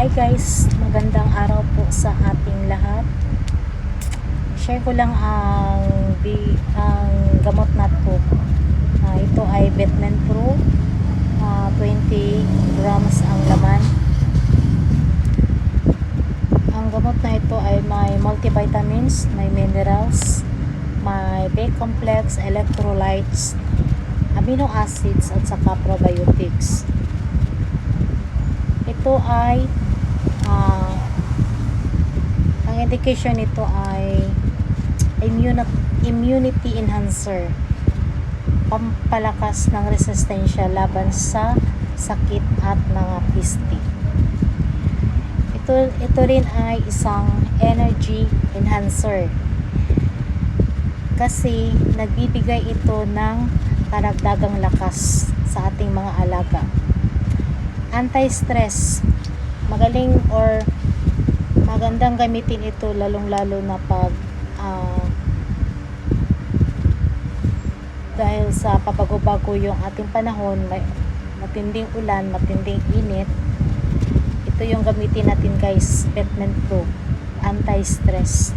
Hi guys, magandang araw po sa ating lahat. Share ko lang ang ang gamot na to. Ah, ito ay Betman Pro. Ah, 20 grams ang laman. Ang gamot na ito ay may multivitamins, may minerals, may B-complex, electrolytes, amino acids at saka probiotics. Ito ay ah, ang indication nito ay immuni- immunity enhancer. Pampalakas ng resistensya laban sa sakit at mga piste. Ito, ito rin ay isang energy enhancer. Kasi nagbibigay ito ng karagdagang lakas sa ating mga alaga. Anti-stress magaling or magandang gamitin ito lalong lalo na pag ah, dahil sa pabago-bago yung ating panahon may matinding ulan, matinding init ito yung gamitin natin guys Batman Pro anti-stress.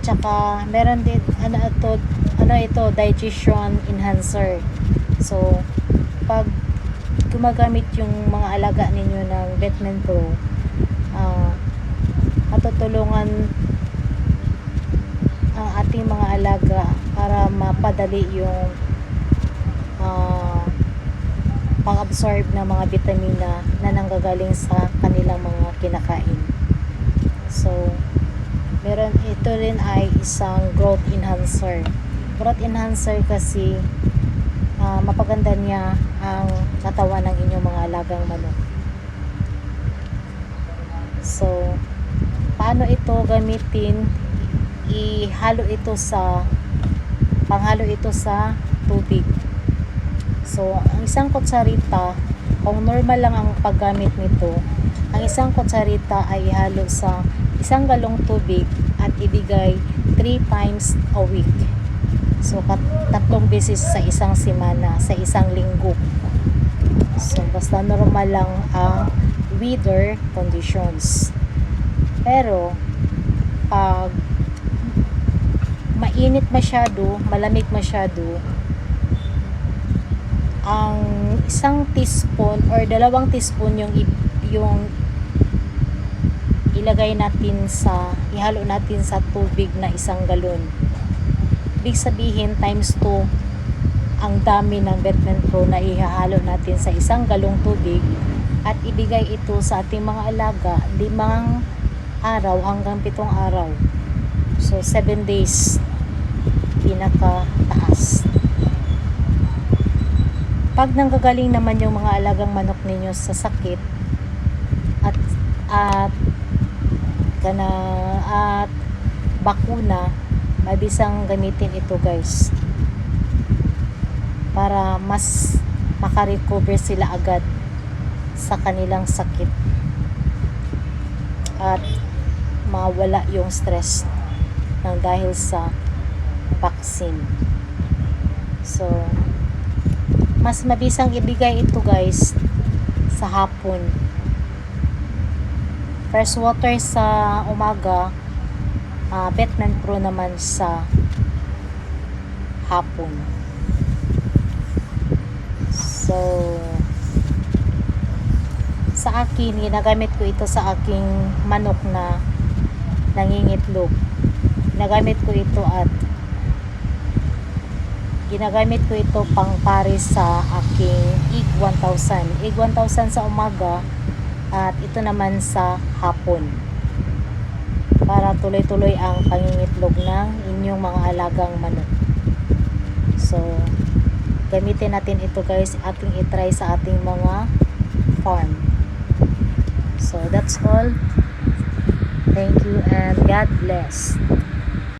Tsaka meron din ano ito ano ito digestion enhancer. So pag gumagamit yung mga alaga ninyo ng Batman Pro ah matutulungan ang ating mga alaga para mapadali yung ah, pang-absorb ng mga vitamina na nanggagaling sa kanilang mga kinakain. So, meron ito rin ay isang growth enhancer. Growth enhancer kasi ah, mapaganda niya ang katawan ng inyong mga alagang manok. So, paano ito gamitin? Ihalo ito sa panghalo ito sa tubig. So, ang isang kutsarita, kung normal lang ang paggamit nito, ang isang kutsarita ay ihalo sa isang galong tubig at ibigay 3 times a week. So, kat- tatlong beses sa isang semana, sa isang linggo. So, basta normal lang ang weather conditions. Pero, pag mainit masyado, malamig masyado, ang isang teaspoon or dalawang teaspoon yung yung ilagay natin sa ihalo natin sa tubig na isang galon. Ibig sabihin times 2 ang dami ng Batman Pro na ihahalo natin sa isang galong tubig at ibigay ito sa ating mga alaga limang araw hanggang pitong araw. So, 7 days pinaka taas. Pag nanggagaling naman yung mga alagang manok ninyo sa sakit at at kana at bakuna, mabisang gamitin ito guys para mas makarecover sila agad sa kanilang sakit at mawala yung stress ng dahil sa vaccine. So, mas mabisang ibigay ito guys sa hapon. Fresh water sa umaga, uh, Batman Pro naman sa hapon. So, sa akin, ginagamit ko ito sa aking manok na nangingitlog. Ginagamit ko ito at ginagamit ko ito pang pares sa aking EG 1000. EG 1000 sa umaga at ito naman sa hapon. Para tuloy-tuloy ang pangingitlog ng inyong mga alagang manok. So, gamitin natin ito guys ating itry sa ating mga farm. So, that's all. Thank you and God bless.